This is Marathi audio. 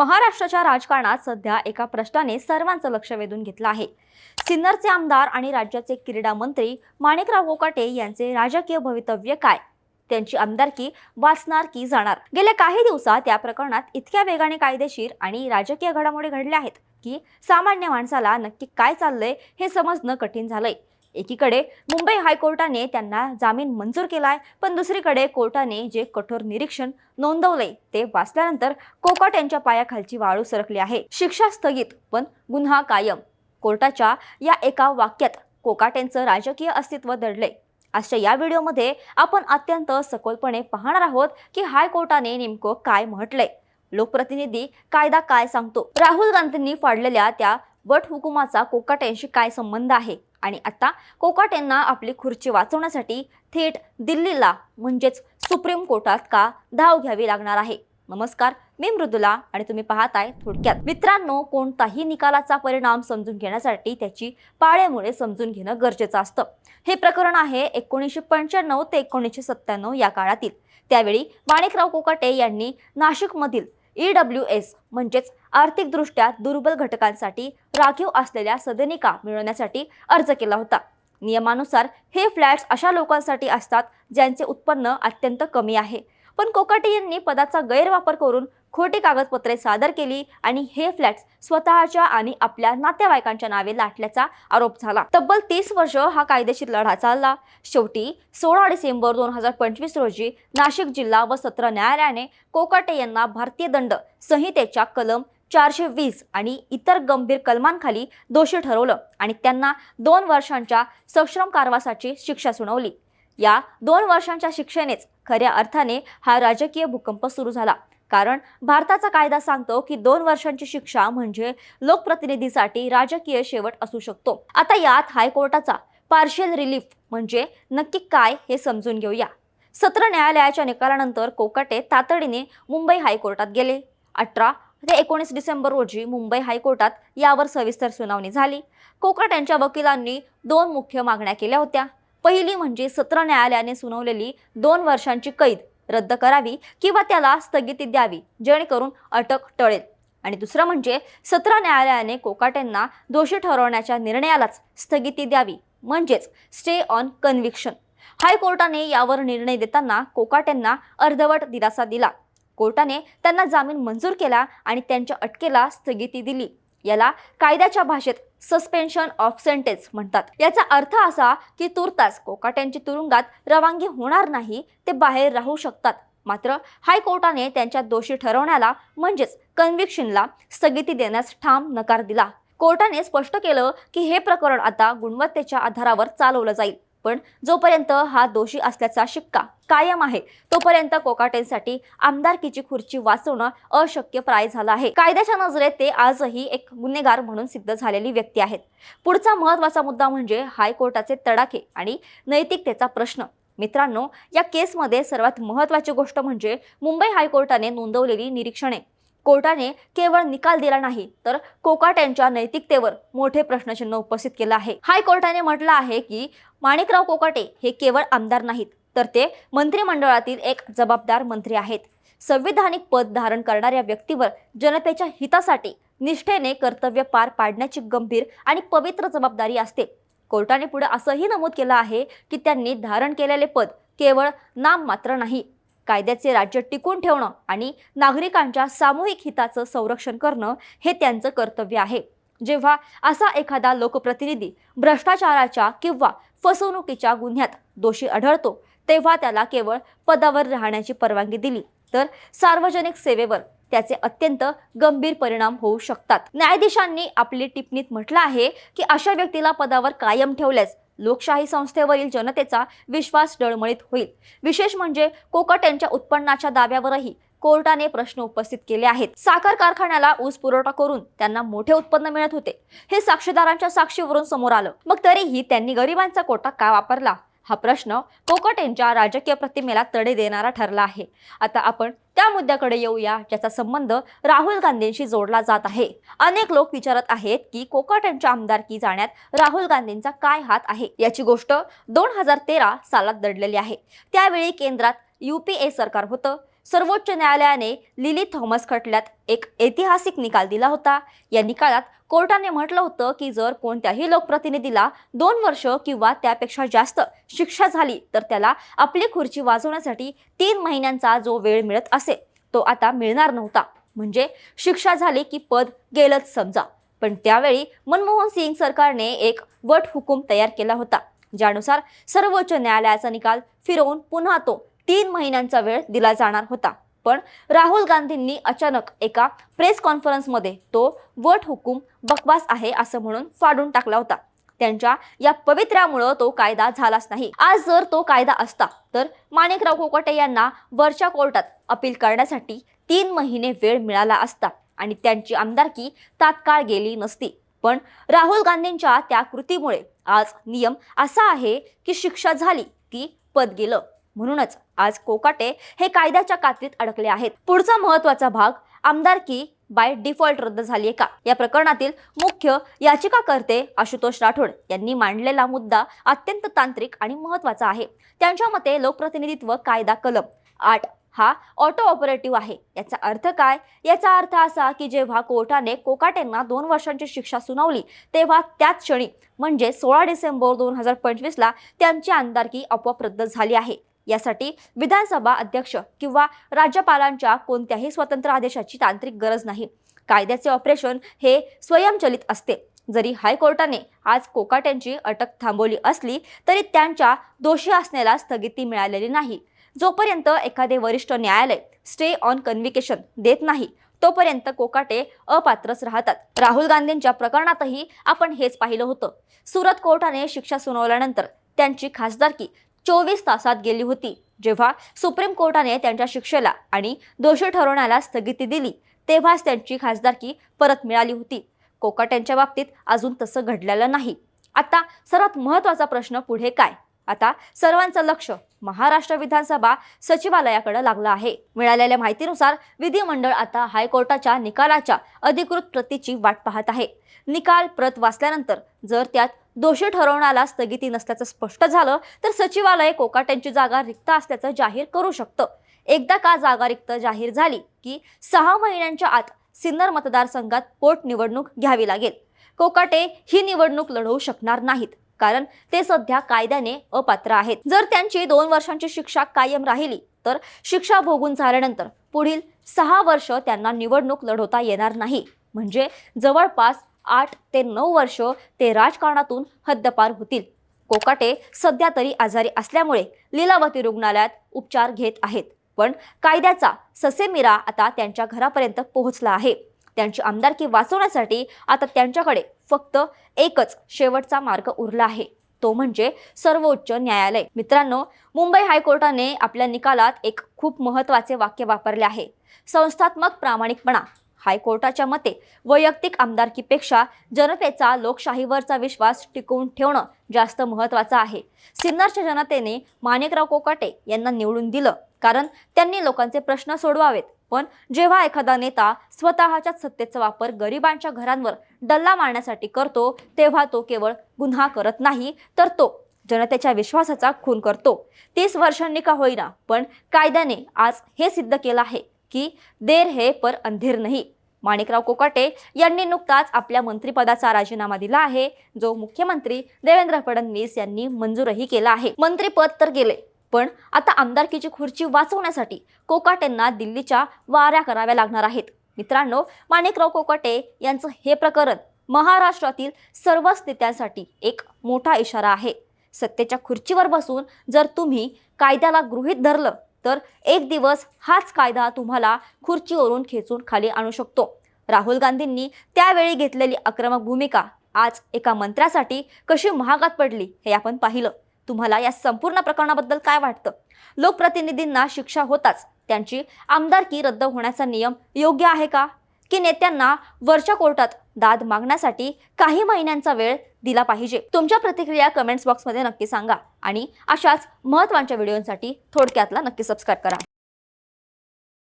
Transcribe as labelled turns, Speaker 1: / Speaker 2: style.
Speaker 1: महाराष्ट्राच्या राजकारणात सध्या एका प्रश्नाने सर्वांचं लक्ष वेधून घेतलं आहे. सिन्नरचे आमदार आणि राज्याचे क्रीडा मंत्री माणिकराव कोकाटे यांचे राजकीय भवितव्य काय? त्यांची आमदारकी वाचणार की जाणार? गेल्या काही दिवसात या प्रकरणात इतक्या वेगाने कायदेशीर आणि राजकीय घडामोडी घडल्या आहेत की सामान्य माणसाला नक्की काय चाललंय हे समजणं कठीण झालंय. एकीकडे मुंबई हायकोर्टाने त्यांना जामीन मंजूर केलाय पण दुसरीकडे कोर्टाने जे कठोर निरीक्षण नोंदवले ते वाचल्यानंतर कोकाट यांच्या पायाखालची वाळू सरकली आहे. शिक्षा स्थगित पण गुन्हा कायम. कोर्टाच्या या एका वाक्यात कोकाटेंचं राजकीय अस्तित्व दडले आजच्या या व्हिडिओमध्ये आपण अत्यंत सखोलपणे पाहणार आहोत की हायकोर्टाने नेमकं काय म्हटलंय. लोकप्रतिनिधी कायदा काय सांगतो? राहुल गांधींनी फाडलेल्या त्या वट हुकुमाचा कोकाटेंशी काय संबंध आहे? आणि आता कोकाटेंना आपली खुर्ची वाचवण्यासाठी थेट दिल्लीला म्हणजेच सुप्रीम कोर्टात का धाव घ्यावी लागणार आहे? नमस्कार मी मृदुला आणि तुम्ही पाहताय थोडक्यात. मित्रांनो कोणताही निकालाचा परिणाम समजून घेण्यासाठी त्याची पाळेमुळे समजून घेणं गरजेचं असतं. हे प्रकरण आहे एकोणीसशे पंच्याण्णव ते एकोणीसशे सत्त्याण्णव या काळातील. त्यावेळी माणिकराव कोकाटे यांनी नाशिकमधील ई डब्ल्यू एस म्हणजेच आर्थिकदृष्ट्या दुर्बल घटकांसाठी राखीव असलेल्या सदनिका मिळवण्यासाठी अर्ज केला होता. नियमानुसार हे फ्लॅट्स अशा लोकांसाठी असतात ज्यांचे उत्पन्न अत्यंत कमी आहे. पण कोकाटे यांनी पदाचा गैरवापर करून खोटी कागदपत्रे सादर केली आणि हे फ्लॅट्स स्वतःच्या आणि आपल्या नातेवाईकांच्या नावे लाटल्याचा आरोप झाला. तब्बल तीस वर्ष हा कायदेशीर लढा चालला. शेवटी सोळा डिसेंबर दोन हजार पंचवीस रोजी नाशिक जिल्हा व सत्र न्यायालयाने कोकाटे यांना भारतीय दंड संहितेच्या कलम चारशे वीस आणि इतर गंभीर कलमांखाली दोषी ठरवलं आणि त्यांना दोन वर्षांच्या सश्रम कारवासाची शिक्षा सुनावली. या दोन वर्षांच्या शिक्षेनेच खऱ्या अर्थाने हा राजकीय भूकंप सुरू झाला. कारण भारताचा कायदा सांगतो की दोन वर्षांची शिक्षा म्हणजे लोकप्रतिनिधीसाठी राजकीय शेवट असू शकतो. आता यात हायकोर्टाचा पार्शियल रिलीफ म्हणजे नक्की काय हे समजून घेऊया. सत्र न्यायालयाच्या निकालानंतर कोकाटे तातडीने मुंबई हायकोर्टात गेले. अठरा ते एकोणीस डिसेंबर रोजी मुंबई हायकोर्टात यावर सविस्तर सुनावणी झाली. कोकाट यांच्या वकिलांनी दोन मुख्य मागण्या केल्या होत्या. पहिली म्हणजे सत्र न्यायालयाने सुनावलेली दोन वर्षांची कैद रद्द करावी किंवा त्याला स्थगिती द्यावी जेणेकरून अटक टळेल. आणि दुसरं म्हणजे सत्र न्यायालयाने कोकाटेंना दोषी ठरवण्याच्या निर्णयालाच स्थगिती द्यावी म्हणजेच स्टे ऑन कन्व्हिक्शन हायकोर्टाने यावर निर्णय देताना कोकाटेंना अर्धवट दिलासा दिला. कोर्टाने त्यांना जामीन मंजूर केला आणि त्यांच्या अटकेला स्थगिती दिली. याला कायद्याच्या भाषेत सस्पेन्शन ऑफ सेंटेन्स म्हणतात. याचा अर्थ असा की तुर्तास कोकाट्यांची तुरुंगात रवानगी होणार नाही ते बाहेर राहू शकतात. मात्र हायकोर्टाने त्यांच्या दोषी ठरवण्याला म्हणजेच कन्व्हिक्शनला स्थगिती देण्यास ठाम नकार दिला. कोर्टाने स्पष्ट केलं की हे प्रकरण आता गुणवत्तेच्या आधारावर चालवलं जाईल. पण जोपर्यंत हा दोषी असल्याचा शिक्का कायम आहे तोपर्यंत कोकाटेंसाठी आमदारकीची खुर्ची वाचवणं अशक्य प्राय झालं आहे. कायद्याच्या नजरेत ते आजही एक गुन्हेगार म्हणून सिद्ध झालेली व्यक्ती आहेत. पुढचा महत्त्वाचा मुद्दा म्हणजे हायकोर्टाचे तडाखे आणि नैतिकतेचा प्रश्न. मित्रांनो या केसमध्ये सर्वात महत्त्वाची गोष्ट म्हणजे मुंबई हायकोर्टाने नोंदवलेली निरीक्षणे. कोर्टाने केवळ निकाल दिला नाही तर कोकाट यांच्या नैतिकतेवर मोठे प्रश्नचिन्ह उपस्थित केलं आहे. हायकोर्टाने म्हटलं आहे की माणिकराव कोकाटे हे केवळ आमदार नाहीत तर ते मंत्रिमंडळातील एक जबाबदार मंत्री आहेत. संविधानिक पद धारण करणाऱ्या व्यक्तीवर जनतेच्या हितासाठी निष्ठेने कर्तव्य पार पाडण्याची गंभीर आणि पवित्र जबाबदारी असते. कोर्टाने पुढे असंही नमूद केलं आहे की त्यांनी धारण केलेले पद केवळ नाम मात्र नाही कायद्याचे राज्य टिकून ठेवणं आणि नागरिकांच्या सामूहिक हिताचं संरक्षण करणं हे त्यांचं कर्तव्य आहे. जेव्हा असा एखादा लोकप्रतिनिधी भ्रष्टाचाराच्या किंवा फसवणुकीच्या गुन्ह्यात दोषी आढळतो तेव्हा त्याला केवळ पदावर राहण्याची परवानगी दिली. तर सार्वजनिक सेवेवर त्याचे अत्यंत गंभीर परिणाम होऊ शकतात. न्यायाधीशांनी आपली टिप्पणीत म्हटलं आहे की अशा व्यक्तीला पदावर कायम ठेवल्यास लोकशाही संस्थेवरील जनतेचा विश्वास डळमळीत होईल. विशेष म्हणजे कोकट यांच्या उत्पन्नाच्या दाव्यावरही कोर्टाने प्रश्न उपस्थित केले आहेत. साखर कारखान्याला ऊस पुरवठा करून त्यांना मोठे उत्पन्न मिळत होते. हे साक्षीदारांच्या साक्षीवरून समोर आलं. मग तरीही त्यांनी गरिबांचा कोटा का वापरला? हा प्रश्न कोकट यांच्या राजकीय प्रतिमेला तडे देणारा ठरला आहे. आता आपण त्या मुद्द्याकडे येऊया ज्याचा संबंध राहुल गांधींशी जोडला जात आहे. अनेक लोक विचारत आहेत की कोकट यांच्या आमदारकी जाण्यात राहुल गांधींचा काय हात आहे? याची गोष्ट दोन हजार तेरा सालात दडलेली आहे. त्यावेळी केंद्रात युपीए सरकार होतं. सर्वोच्च न्यायालयाने लिली थॉमस खटल्यात एक ऐतिहासिक निकाल दिला होता. या निकालात कोर्टाने म्हटलं होतं की जर कोणत्याही लोकप्रतिनिधीला दोन वर्ष किंवा त्यापेक्षा जास्त शिक्षा झाली तर त्याला आपली खुर्ची वाजवण्यासाठी तीन महिन्यांचा जो वेळ मिळत असे तो आता मिळणार नव्हता. म्हणजे शिक्षा झाली की पद गेलंच समजा. पण त्यावेळी मनमोहन सिंग सरकारने एक वट हुकूम तयार केला होता ज्यानुसार सर्वोच्च न्यायालयाचा निकाल फिरवून पुन्हा तो तीन महिन्यांचा वेळ दिला जाणार होता. पण राहुल गांधींनी अचानक एका प्रेस कॉन्फरन्समध्ये तो वट हुकूम बकवास आहे असं म्हणून फाडून टाकला होता. त्यांच्या या पवित्र्यामुळं तो कायदा झालाच नाही. आज जर तो कायदा असता तर माणिकराव कोकटे यांना वरच्या कोर्टात अपील करण्यासाठी तीन महिने वेळ मिळाला असता आणि त्यांची आमदारकी तात्काळ गेली नसती. पण राहुल गांधींच्या त्या कृतीमुळे आज नियम असा आहे की शिक्षा झाली की पद गेलं. म्हणूनच आज कोकाटे हे कायद्याच्या कात्रीत अडकले आहेत. पुढचा महत्त्वाचा भाग आमदारकी बाय डिफॉल्ट रद्द झाली आहे का? या प्रकरणातील मुख्य याचिकाकर्ते आशुतोष राठोड यांनी मांडलेला मुद्दा अत्यंत तांत्रिक आणि महत्त्वाचा आहे. त्यांच्या मते लोकप्रतिनिधित्व कायदा कलम आठ हा ऑटो ऑपरेटिव्ह आहे. याचा अर्थ काय? याचा अर्थ असा की जेव्हा कोर्टाने कोकाटेंना दोन वर्षांची शिक्षा सुनावली तेव्हा त्याच क्षणी म्हणजे सोळा डिसेंबर दोन हजार पंचवीसला त्यांची आमदारकी आपोआप रद्द झाली आहे. यासाठी विधानसभा अध्यक्ष किंवा राज्यपालांच्या कोणत्याही स्वतंत्र आदेशाची तांत्रिक गरज नाही. कायद्याचे ऑपरेशन हे स्वयंचलित असते. जरी हायकोर्टाने आज कोकाट्यांची अटक थांबवली असली तरी त्यांच्या दोषी असण्याला स्थगिती मिळालेली नाही. जोपर्यंत एखादे वरिष्ठ न्यायालय स्टे ऑन कन्व्हिकेशन देत नाही तोपर्यंत कोकाटे अपात्रच राहतात. राहुल गांधींच्या प्रकरणातही आपण हेच पाहिलं होतं. सुरत कोर्टाने शिक्षा सुनावल्यानंतर त्यांची खासदारकी चोवीस तासात गेली होती. जेव्हा सुप्रीम कोर्टाने त्यांच्या शिक्षेला आणि दोषी ठरवण्याला स्थगिती दिली तेव्हाच त्यांची खासदारकी परत मिळाली होती. कोकाट्यांच्या बाबतीत अजून तसं घडलेलं नाही. आता सर्वात महत्त्वाचा प्रश्न पुढे काय? आता सर्वांचं लक्ष महाराष्ट्र विधानसभा सचिवालयाकडे लागलं आहे. मिळालेल्या माहितीनुसार विधिमंडळ आता हायकोर्टाच्या निकालाच्या अधिकृत प्रतीची वाट पाहत आहे. निकाल प्रत वाचल्यानंतर जर त्यात दोषी ठरवण्याला स्थगिती नसल्याचं स्पष्ट झालं तर सचिवालय कोकाट्यांची जागा रिक्त असल्याचं जाहीर करू शकतं. एकदा का जागा रिक्त जाहीर झाली की सहा महिन्यांच्या आत सिन्नर मतदारसंघात पोटनिवडणूक घ्यावी लागेल. कोकाटे ही निवडणूक लढवू शकणार नाहीत कारण ते सध्या कायद्याने अपात्र आहेत. जर त्यांची दोन वर्षांची शिक्षा कायम राहिली तर शिक्षा भोगून झाल्यानंतर पुढील सहा वर्ष त्यांना निवडणूक लढवता येणार नाही. म्हणजे जवळपास आठ ते नऊ वर्ष ते राजकारणातून हद्दपार होतील. कोकाटे सध्या तरी आजारी असल्यामुळे लीलावती रुग्णालयात उपचार घेत आहेत. पण कायद्याचा ससेमिरा आता त्यांच्या घरापर्यंत पोहोचला आहे. त्यांची आमदारकी वाचवण्यासाठी आता त्यांच्याकडे फक्त एकच शेवटचा मार्ग उरला आहे. तो म्हणजे सर्वोच्च न्यायालय. मित्रांनो मुंबई हायकोर्टाने आपल्या निकालात एक खूप महत्त्वाचे वाक्य वापरले आहे. संस्थात्मक प्रामाणिकपणा. हायकोर्टाच्या मते वैयक्तिक आमदारकीपेक्षा जनतेचा लोकशाहीवरचा विश्वास टिकवून ठेवणं जास्त महत्त्वाचं आहे. सिन्नरच्या जनतेने माणिकराव कोकाटे यांना निवडून दिलं. कारण त्यांनी लोकांचे प्रश्न सोडवावेत. पण जेव्हा एखादा नेता स्वतःच्याच सत्तेचा वापर गरिबांच्या घरांवर डल्ला मारण्यासाठी करतो तेव्हा तो केवळ गुन्हा करत नाही तर तो जनतेच्या विश्वासाचा खून करतो. तीस वर्षांनी का होईना पण कायद्याने आज हे सिद्ध केलं आहे. की देर हे पर अंधेर नाही. माणिकराव कोकाटे यांनी नुकताच आपल्या मंत्रिपदाचा राजीनामा दिला आहे जो मुख्यमंत्री देवेंद्र फडणवीस यांनी मंजूरही केला आहे. मंत्रिपद तर गेले पण आता आमदारकीची खुर्ची वाचवण्यासाठी कोकाटेंना दिल्लीच्या वाऱ्या कराव्या लागणार आहेत. मित्रांनो माणिकराव कोकाटे यांचं हे प्रकरण महाराष्ट्रातील सर्वच नेत्यांसाठी एक मोठा इशारा आहे. सत्तेच्या खुर्चीवर बसून जर तुम्ही कायद्याला गृहीत धरलं तर एक दिवस हाच कायदा तुम्हाला खुर्चीवरून खेचून खाली आणू शकतो. राहुल गांधींनी त्यावेळी घेतलेली आक्रमक भूमिका आज एका मंत्र्यासाठी कशी महागात पडली हे आपण पाहिलं. तुम्हाला या संपूर्ण प्रकरणाबद्दल काय वाटतं? लोकप्रतिनिधींना शिक्षा होताच. त्यांची आमदारकी रद्द होण्याचा नियम योग्य आहे का? की नेत्यांना वरच्या कोर्टात दाद मागण्यासाठी काही महिन्यांचा वेळ दिला पाहिजे. तुमच्या प्रतिक्रिया कमेंट्स बॉक्समध्ये नक्की सांगा आणि अशाच महत्त्वाच्या व्हिडिओंसाठी थोडक्यातला नक्की सबस्क्राईब करा.